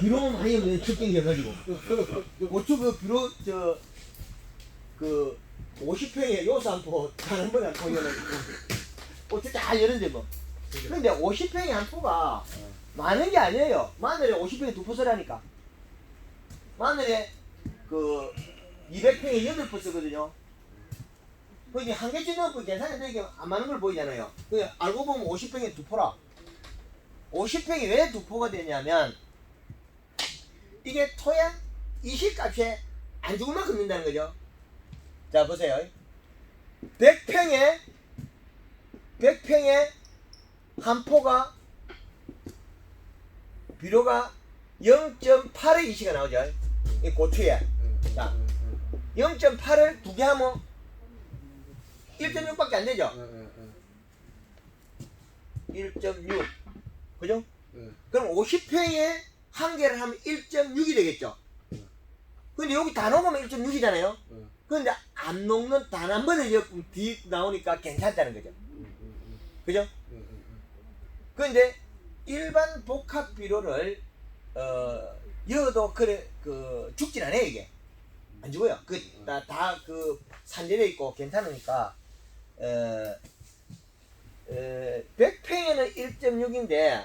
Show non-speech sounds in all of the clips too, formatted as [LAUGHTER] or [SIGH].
비료 많이 없는 척갱이 해가지고. 고추 그 비료 저그 50평에 요수 한포 다른 한포 이어가지고 고추 잘 여는데 뭐. 근데 50평에 한 포가 많은 게 아니에요. 마늘에 50평에 두 포서라니까. 마늘에 그 200평에 8포 쓰거든요. 그게 한 개쯤 넣고 계산해도 이게 안 맞는 걸 보이잖아요. 그 알고 보면 50평에 두 포라 50평이 왜 두 포가 되냐면 이게 토양 이식값에 안 죽을 만큼 넣는다는 거죠. 자 보세요. 100평에 100평에 한 포가 비료가 0.8의 이시가 나오죠. 이 고추에 자. 0.8을 두 개 하면 1.6밖에 안 되죠. 1.6 그죠? 그럼 50평에 한 개를 하면 1.6이 되겠죠. 근데 여기 다 녹으면 1.6이잖아요. 근데 안 녹는 단 한 번에 조금 뒤 나오니까 괜찮다는 거죠. 그죠? 근데 일반 복합 비료를 어 여도 그래 그 죽진 않아요 이게 안 죽어요. 그 다 다그 산재돼 있고 괜찮으니까 어, 어 100평에는 1.6인데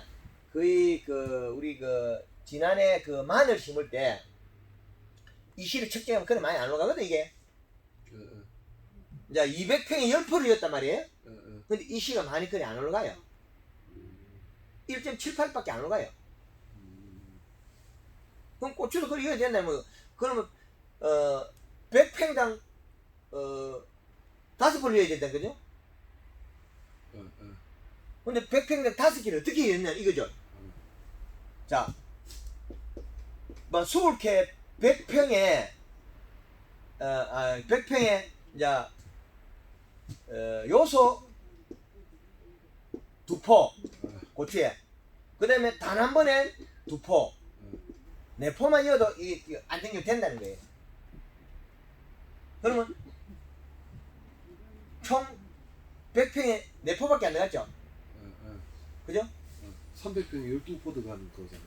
거의 그 우리 그 지난해 그 마늘 심을 때 이시를 측정하면 그래 많이 안 올라가거든 이게. 자 200평에 10%였단 말이에요. 근데 이시가 많이 그래 안 올라가요. 1.78밖에 안 올라가요. 그럼 고추도 그래 이어야 된다 뭐 그러면 어 100평당 어 다섯 번 이어야 된다 그죠? 근데 100평당 다섯 개를 어떻게 이었냐 이거죠. 자, 뭐 서울캐 100평에 어, 아, 100평에 이제 어, 요소 두포 고추에 그 다음에 단 한 번에 두 포, 네 포만 이어도 이게 안정이 된다는 거예요. 그러면 총 100평에 네 포밖에 안 나갔죠. 그죠? 300평 12포드 가는 거잖아.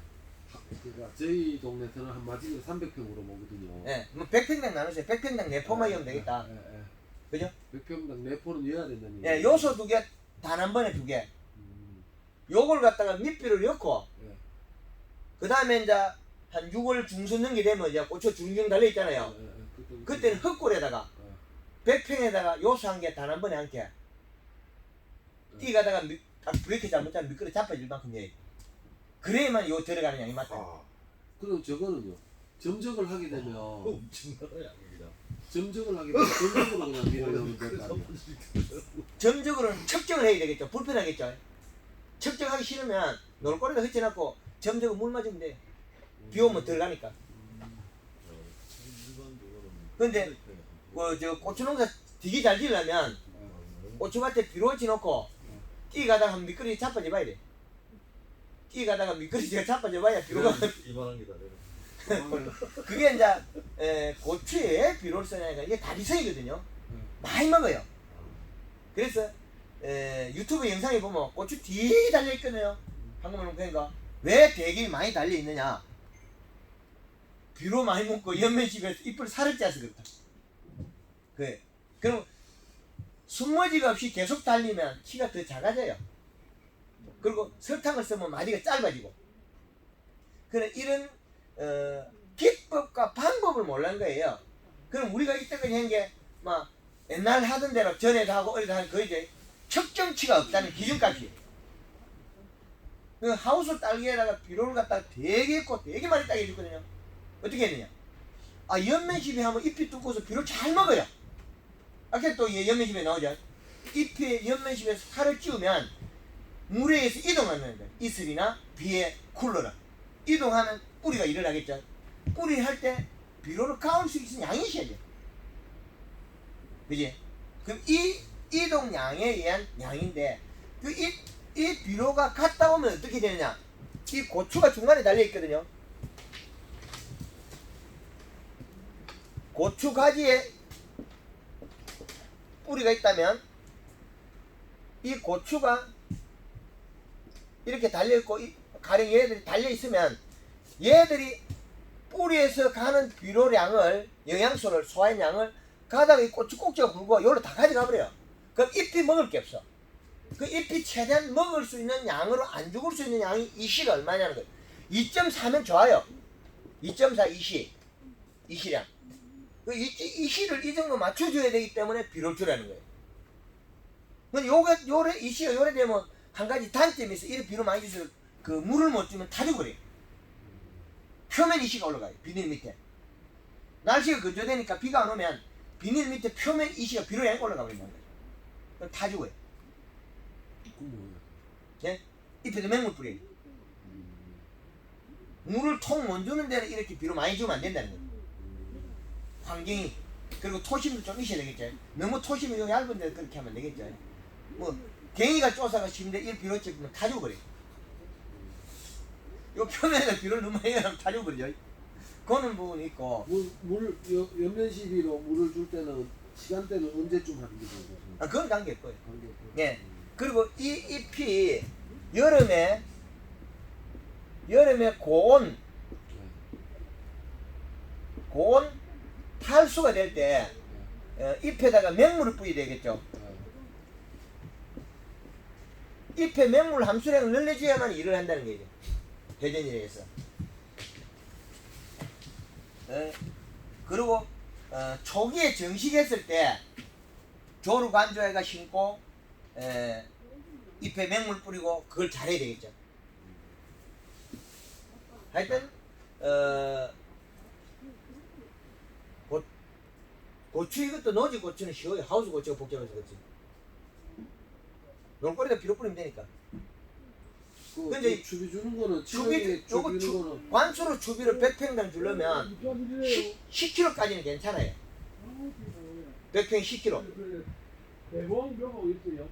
그러니까 저희 동네에서는 한 마지막에 300평으로 모거든요. 예, 뭐 100평당 나누세요. 100평당 네 포만 이으면 되겠다. 예, 예. 그죠? 100평당 4포는 이어야 된다는 예, 얘기죠. 요소 두 개, 단 한 번에 두 개. 음, 요걸 갖다가 밑비를 넣고, 예. 그 다음에 이제 한 6월 중순 넘게 되면 이제 고추 중중 달려 있잖아요. 예, 예, 그때- 그때는 흙골에다가, 예. 100평에다가 요소 한 개, 단 한 번에 한 개. 띠 가다가 미, 딱 브레이크 잘못하면 미끄러 자빠질 만큼 해. 그래야만 요 들어가는 양이 맞다. 아, 그럼 저거는요. 점적을 하게 되면 엄청난 양입니다. 점적을 하게 되면 점적으로 그냥 밀어넣으면 될거 아니야. [LAUGHS] 점적으로는 측정을 해야 되겠죠. 불편하겠죠. 측정하기 싫으면 놀거리다 흩어놓고 점적으로 물 맞으면 돼. 비 오면 들어가니까. 근데 그저 고추농사 되게 잘 지으려면 고추밭에 비료를 치놓고 뛰 가다가 한 미끄러지 자빠져 봐야 돼. 뛰 가다가 미끄러지가 자빠져 봐야 비료가 이만한 게다 [LAUGHS] 그게 이제 에, 고추에 비료를 쓰냐니까 이게 다리성이거든요. 많이 먹어요. 그래서 에, 유튜브 영상에 보면 고추 되게 달려 있거든요. 한국말 그러니까 왜 되게 많이 달려 있느냐? 비료 많이 먹고 연면집에서 잎을 살을 짜서 그렇다. 그래. 그럼 숨머지가 없이 계속 달리면 키가 더 작아져요. 그리고 설탕을 쓰면 마디가 짧아지고. 그래 이런 어, 기법과 방법을 몰란 거예요. 그럼 우리가 이때까지 한 게 막 옛날 하던 대로 전에도 하고 어디도 하는 거 이제 측정치가 없다는 기준값이에요. 그 하우스 딸기에다가 비료를 갖다가 되게 했고 되게 많이 따게 해줬거든요. 어떻게 했느냐? 아 연면십에 하면 잎이 두꺼워서 비료 잘 먹어요. 아까 또이 연면십에 나오죠. 잎에 연면십에서 살을 찌우면 물에 의해서 이동하는 거예요. 이슬이나 비에 쿨러라. 이동하면 뿌리가 일어나겠죠. 뿌리 할 때 비료를 가올 수 있는 양이 있어야 돼. 그지? 그럼 이 이동량에 의한 양인데 그 이 이 비료가 갔다 오면 어떻게 되느냐? 이 고추가 중간에 달려 있거든요. 고추 가지에 뿌리가 있다면 이 고추가 이렇게 달려 있고 이- 가령 얘네들이 달려 있으면 얘들이 뿌리에서 가는 비료량을 영양소를 소화한 양을 가다가 이 고추 꼭지가 굵고 요로 다 가져가 버려요. 그럼 잎이 먹을 게 없어. 그 잎이 최대한 먹을 수 있는 양으로 안 죽을 수 있는 양이 이시가 얼마냐는 거예요. 2.4면 좋아요. 2.4 이시. 이시량. 그 이, 이, 이 시를 이 정도 맞춰줘야 되기 때문에 비료주라는 거예요. 근데 요게, 요래, 이 시가 요래 되면 한 가지 단점이 있어. 이래 비료 많이 주서 그 물을 못 주면 다 죽어버려요. 표면 이 시가 올라가요. 비닐 밑에. 날씨가 건조되니까 비가 안 오면 비닐 밑에 표면 이 시가 비료 양이 올라가 버린다는 거예요. 그럼 다 죽어요. 그 뭐야? 예? 잎에도 맹물 뿌려요. 물을 통 못 주는 데는 이렇게 비료 많이 주면 안 된다는 거예요. 환경이. 그리고 토심도 좀 있어야 되겠죠. 너무 토심이 좀 얇은 데 그렇게 하면 되겠죠. 뭐, 갱이가 쪼사가 심는데 이 비료 찍으면 다 죽어버려요. 요 표면에다 비료를 너무 많이 하면 다 죽어버려요. 그거는 부분이 있고. 물, 물 여- 연면 시비로 물을 줄 때는 시간대는 언제쯤 하는 게 좋아요? 아, 그건 관계 없고요. 관계 없고요. 예. 그리고 이 잎이 여름에 여름에 고온 네. 고온 탈수가 될때 어, 잎에다가 맹물을 뿌려야 되겠죠. 네. 잎에 맹물 함수량을 늘려줘야만 일을 한다는 거죠. 배전일에서. 어, 그리고 어, 초기에 정식했을 때 조루 관조해가 심고 에, 잎에 맹물 뿌리고 그걸 잘해야 되겠죠. 하여튼 어, 고, 고추 이것도 노지 고추는 쉬워요. 하우스 고추가 복잡해서 그렇지. 농골에다 비료 뿌리면 되니까. 그, 근데 그 추비 주는 거는 추비, 추비 요거 주는 추- 거는 관수로 주비를 100평당 주려면 10, 10kg까지는 괜찮아요. 100평 10kg. 대왕병하고 있어요.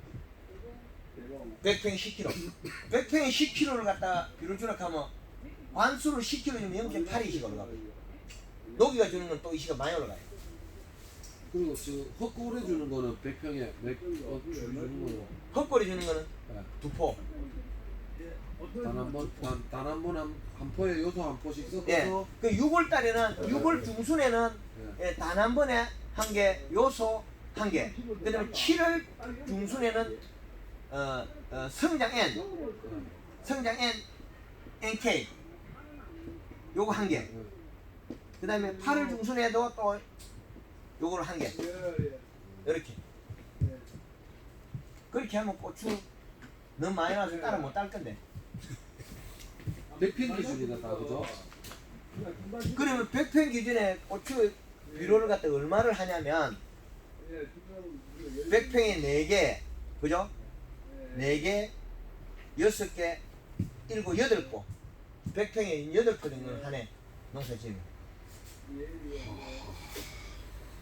대왕. 100평 10kg. 100평에 10kg를 갖다가 비료 주라 하면 관수로 10kg 주면 0.8이씩 올라가요. 녹이가 주는 건 또 이시가 많이 올라가요. 그리고 지금 헛골에 주는 거는 100평에 몇 어, 주는 거는 헛골이 주는 거는 네. 두 포. 단한번단한 번한 한 포에 요소 한 포씩 섞어서 예. 그 6월 달에는 6월 중순에는 예. 예, 단 한 번에 한 개, 요소 한 개. 그다음에 7월 중순에는 어, 어, 성장 N, 성장 N, NK 요거 한 개. 예. 그다음에 8월 중순에도 또 요거를 한 개. 예, 예. 이렇게. 그렇게 하면 고추 너무 많이 나서 따라 못 딸 건데. 100평 기준이다 다 그죠? 그러면 100평 기준에 고추 비료를 갖다 얼마를 하냐면 예, 100평에 4개, 그죠? 4개, 6개, 7, 8포. 100평에 8포 정도는 하네. 농사 지으면.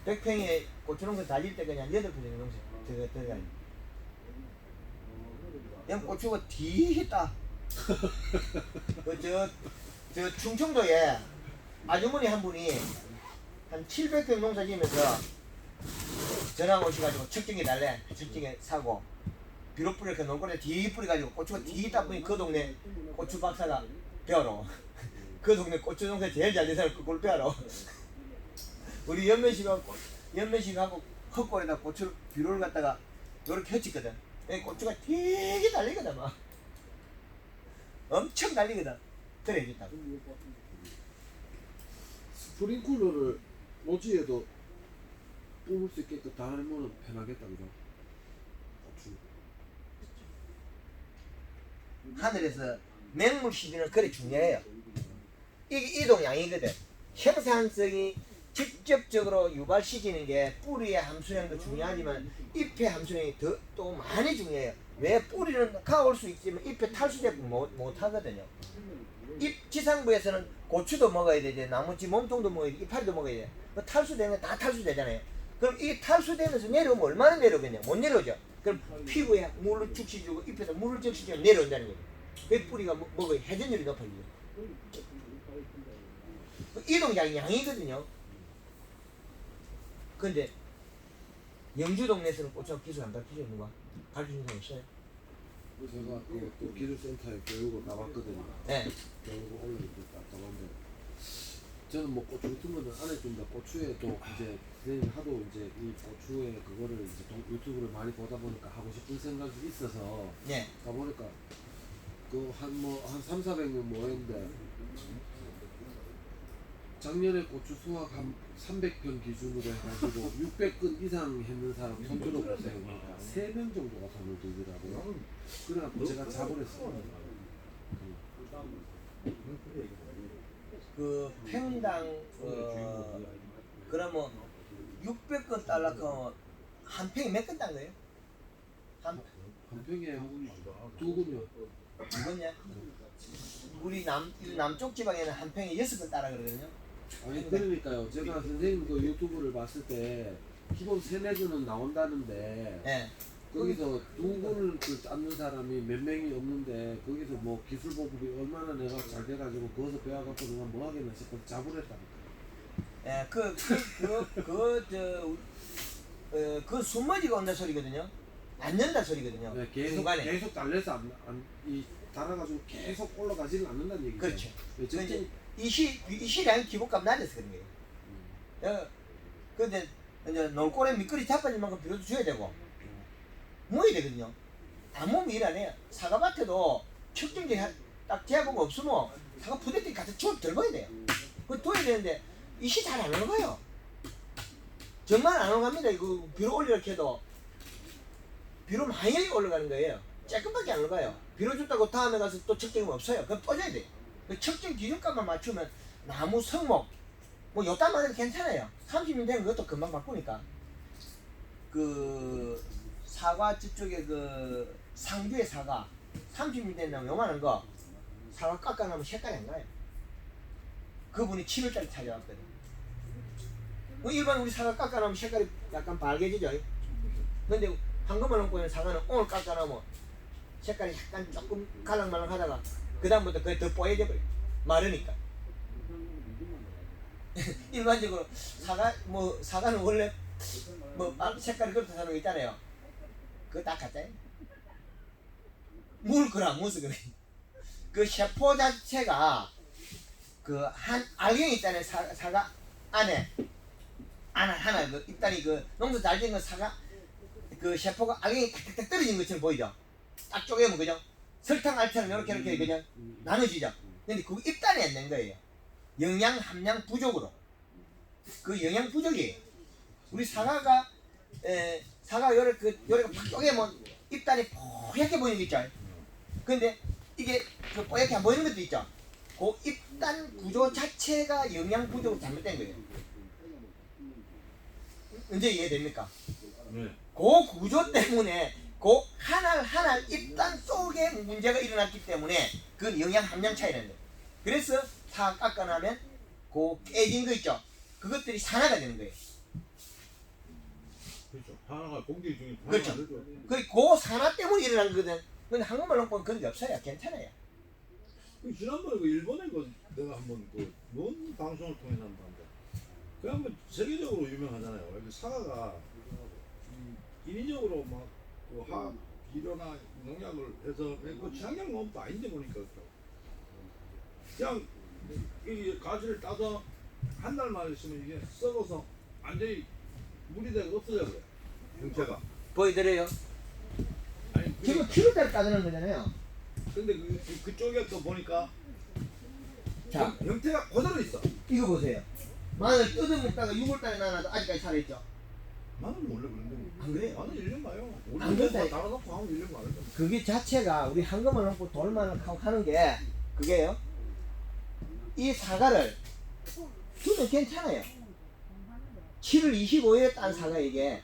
100평에 고추농사 달릴 때 그냥 8포 정도 농사 들어가, 들어가요. 그냥 고추가 뒤있다. 그, 저, 저 충청도에 아주머니 한 분이 한 700평 농사 지으면서 전화 오셔가지고 측정기 달래 측정기 사고 비료 뿌리 이렇게 농골에 뒤 뿌려가지고 고추가 뒤 있다 보니 그 동네 고추 박사가 배워로 [LAUGHS] 그 동네 고추 농사 제일 잘된 사람 그걸 배워로 우리 연면식하고 연면식하고 헛골에다 고추 비료를 갖다가 요렇게 이 고추가 되게 달리거든 막 엄청 달리거든 그래 해줬다고 스프링클러를 노지에도 뽑을 수 있게끔 달면은 편하겠다 그죠? 고추. 하늘에서 맹물 시비는 그래 중요해요. 이게 이동량이거든. 생산성이 직접적으로 유발시키는 게 뿌리의 함수량도 중요하지만 잎의 함수량이 더 또 많이 중요해요. 왜 뿌리는 가올 수 있지만 잎에 탈수되고 못, 못 하거든요. 잎 지상부에서는 고추도 먹어야 되지, 나무지 몸통도 먹어야 돼, 이파리도 먹어야 돼. 그 탈수되면 다 탈수되잖아요. 그럼 이 탈수되면서 내려오면 얼마나 내려오겠냐? 못 내려오죠. 그럼 피부에 물을 적시주고 잎에다 물을 적시주면 내려온다는 거예요. 그 뿌리가 먹- 먹어야 회전율이 높아지죠. 그 이동량이 양이거든요. 근데 영주 동네에서는 고추 기술 안 가르쳐주는 누가? 가르쳐주는 사람 없어요? 제가 그또 기술센터에 교육을 가봤거든요. 네. 교육을 올려놓고 가봤는데 저는 뭐 고추 같은 거는 안 해줍니다. 고추에 또 이제 선생님 하도 이제 이 고추에 그거를 이제 동- 유튜브를 많이 보다 보니까 하고 싶은 생각이 있어서 예. 가보니까 그 한 뭐한 3, 400명 모였는데 작년에 고추 수확 한 300평 기준으로 해가지고 [LAUGHS] 600건 이상 했는 사람 손 들어 보세요. 그러니까 3명 정도가 손을 들더라고요. 그래갖고 제가 했어요. 그 평당 어 그러면 600건 달러 그한 평에 몇건딴 거예요? 한 한 평에 두 근요. 이거냐? 우리 남 남쪽 지방에는 한 평에 여섯 건 따라 그러거든요. 아니 그러니까요. 제가 선생님 그 유튜브를 봤을 때 기본 세네 근은 나온다는데 예. 거기서 두 근을 그 닦는 사람이 몇 명이 없는데 거기서 뭐 기술 보급이 얼마나 내가 잘 돼가지고 거기서 배워갖고 내가 뭐 하겠나 싶어서 잡으랬다니까. 예, 그, 그, 그, 그, 저, 어, 그 숨머지가 온다 소리거든요. 안 연다 소리거든요. 네, 계속 중간에. 계속 달래서 안, 안, 이 달아가지고 계속 올라가지는 않는다는 얘기죠. 그렇죠. 네, 그 이 시, 이 시량 기본값 낮아서 그런 거예요. 어, 근데 이제 놀고래 미끄리 자빠질 만큼 비료도 줘야 되고, 모여야 되거든요. 다 몸이 일안 해요. 사과밭에도 하- 딱 재보고 없으면 사과 푸대띠 가서 쭉 들어야 돼요. 그거 둬야 되는데, 이시 잘 안 올라가요. 정말 안 올라갑니다. 이거 비료 올리려고 해도. 비료 많이 올라가는 거예요. 조금밖에 안 올라가요. 비료 줬다고 다음에 가서 또 측정이 없어요. 그럼 떠줘야 돼. 그 측정 기준값만 맞추면 나무 성목 뭐 요딴만 해도 괜찮아요. 30년 된 것도 금방 바꾸니까. 그 사과 저쪽에 그 상주의 사과 30년 된 나무 요만한 거 사과 깎아놓으면 색깔이 안 나요. 그분이 7월달에 찾아왔거든. 그 일반 우리 사과 깎아놓으면 색깔이 약간 밝아지죠. 근데 황금을 얹고 사과는 오늘 깎아놓으면 색깔이 약간 조금 갈랑말랑 하다가 그 다음부터 그게 더 뽀얘져 버려. 마르니까. [LAUGHS] 일반적으로 사과 뭐 사과는 원래 뭐 아, 색깔이 그렇다 하는 거 있잖아요. 그거 다 가짜예요. 물 거라 무슨 그래. 그 세포 자체가 그 한 알갱이 있잖아요. 사, 사과 안에 하나 하나 그 잎다리 그 농도 잘된 거 사과 그 세포가 알갱이 탁탁탁 떨어진 것처럼 보이죠. 딱 쪼개면 그죠? 설탕 알처럼 이렇게 이렇게 그냥 나눠지죠. 근데 그 잎단이 안 된 거예요. 영양 함량 부족으로. 그 영양 부족이 우리 사과가 에, 사과 요래 그 요래가 팍 쪼개면 잎단이 뽀얗게 보이는 거 있죠. 근데 이게 그 뽀얗게 안 보이는 것도 있죠. 그 잎단 구조 자체가 영양 부족으로 잘못된 거예요. 언제 이해됩니까? 네. 그 구조 때문에 그 하나 하나 잎단 속에 문제가 일어났기 때문에 그 영양 함량 차이라는 거예요. 그래서 다 깎아나면 그 깨진 거 있죠. 그것들이 산화가 되는 거예요. 그렇죠. 하나가 공기 중에 그렇죠. 되죠. 그, 그 산화 때문에 일어난 거거든. 근데 한국말로 보면 그런 게 없어요. 괜찮아요. 그 지난번에 그 일본에 그 내가 한번 그논 방송을 통해서 한번 봤는데 그 한번 세계적으로 유명하잖아요. 그 사과가 음, 인위적으로 막 그화 비료나 농약을 해서 그 취향량 농업도 아닌데 보니까 그렇더라고. 그냥 이 가지를 따서 한 달만 있으면 이게 썩어서 완전히 물이 되고 없어져 그래. 형태가. 보여드려요. 아니 지금 그러니까. 키로대로 따지는 거잖아요. 근데 그, 그 그쪽에 또 보니까 자, 형, 형태가 그대로 있어. 이거 보세요. 마늘 뜯어 먹다가 6월달에 나나도 아직까지 살아있죠. 나는 원래 그런데 안 그래요? 나는 1년 가요. 우리 안 그래요? 달아놓고 하면 1년 가는 거. 그게 자체가 우리 한금을 넣고 돌만을 하고 하는 게 그게요. 이 사과를 두면 괜찮아요. 7월 25일에 딴 사과 이게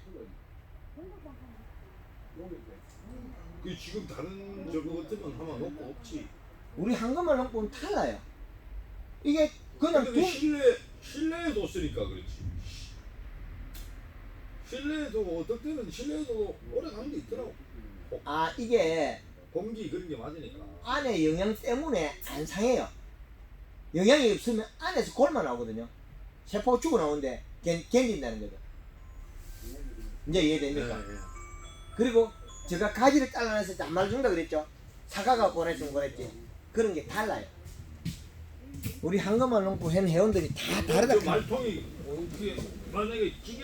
그 지금 다른 저거 건 하면 놓고 없지. 우리 한금을 넣고 달라요. 이게 그냥 근데 두, 그 실내 실내에 뒀으니까 그렇지. 실내에도 어떨 때는 실내에도 오래 가는 게 있더라고. 아 이게 공기 그런 게 맞으니까. 안에 영양 때문에 안 상해요. 영양이 없으면 안에서 골만 나오거든요. 세포가 죽어 나오는데 견, 견딘다는 거죠. 이제 이해됩니까? 예, 예. 그리고 제가 가지를 잘라내서 안 말준다 그랬죠. 사과가 보내주는 거랬지. 그런 게 달라요. 우리 한금만 농구 한 회원들이 다 다르다. 그 말통이 어떻게 만약에 찌개